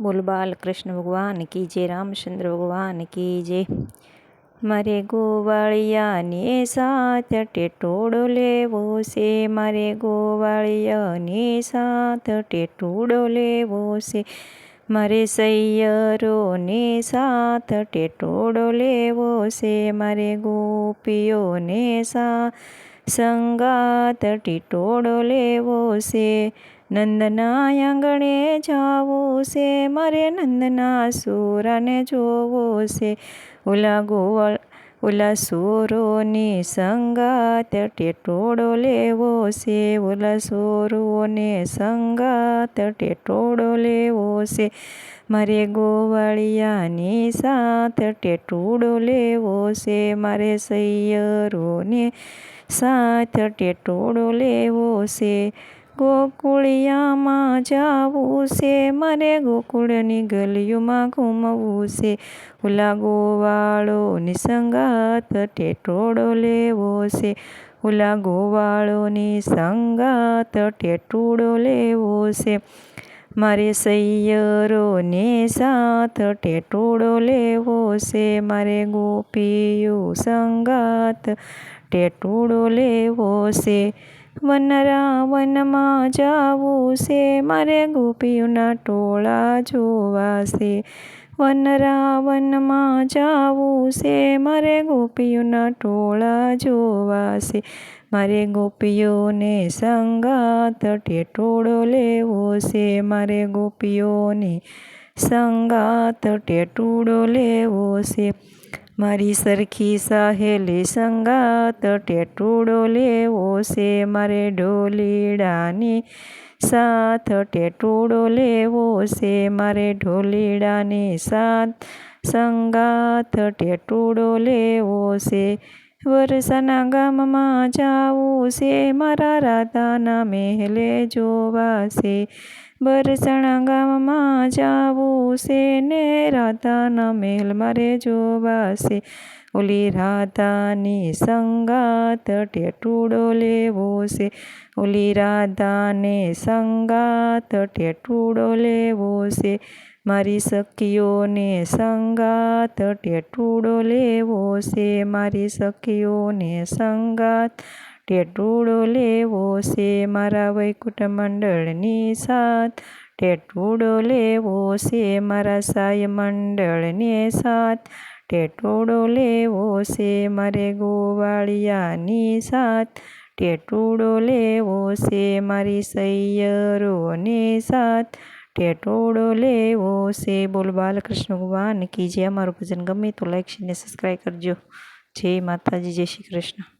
બોલ બાલકૃષ્ણ ભગવાન કી જય રામચંદ્ર ભગવાન કી જય. મારે ગોવાળિયાને સાથ ટેટોડો લેવો છે. મારે ગોવાળિયાને સાથ ટેટોડો લેવો છે. મારે સૈયરોને સાથ ટેટોડો લેવો છે. મારે ગોપીઓને સા સંગાત ટીટોડો લેવો છે. નંદના આંગણે જાવું છે મારે નંદના સુરાને જોવો છે ઓલા ગોવાળ ઓલા સોરોની સંગાત ટેટોડો લેવો છે ઓલા સોરોને સંગાત ટેટોડો લેવો છે મારે ગોવાળિયાની સાથ ટેટોડો લેવો છે મારે સૈયરોને સાથ ટેટોડો લેવો છે ગોકુળિયામાં જાવું છે. મારે ગોકુળની ગલીઓમાં ઘૂમવું છે. ઓલા ગોવાળોની સંગાત ટેટોડો લેવો છે. હુલા ગોવાળોની સંગાત ટેટોડો લેવો છે. મારે સૈયરોને સાથ ટેટોડો લેવો છે. મારે ગોપીઓ સંગાત ટેટોડો લેવો છે. વનરાવનમાં જાવું છે, મારે ગોપીઓના ટોળા જોવા છે. વનરાવનમાં જાવું છે, મારે ગોપીઓના ટોળા જોવા છે. મારે ગોપીઓને સંગાત ટેટોળો લેવો છે, મારે ગોપીઓને સંગાત ટેટોડો લેવો છે. મારી સરખી સહેલી સંગાત ટેટુડો લેવો છે મારે ઢોલીડાની સાથ. ટેટુડો લેવો છે મારે ઢોલીડાની સાથ. સંગાત ટેટુડો લેવો છે વરસાના ગામમાં જાવું છે મારા રાધાના મહેલે જોવા છે બરસણા ગામમાં જાવું છે ને રાધાના મહેલ મારે જોવાશે. ઓલી રાધાની સંગાત ટેટુડો લેવો છે. ઓલી રાધાને સંગાત ટેટુડો લેવો છે. મારી સખીઓને સંગાત ટેટુડો લેવો છે. મારી સખીઓને સંગાત ટેટુડો લેવો છે મારા વૈકુંઠ મંડળની સાથ. ટેટુડો લેવો છે મારા સાય મંડળની સાથ. ટેટુડો લેવો છે મારે ગોવાળિયાની સાથ. ટેટુડો લેવો છે મારી સૈયરોની સાથ. ટેટોડો લેવો છે બોલ બાલકૃષ્ણ ભગવાન કી જે અમારું ભજન ગમે તો લાઈક ને સબસ્ક્રાઈબ કરજો. જય માતાજી, જય શ્રી કૃષ્ણ.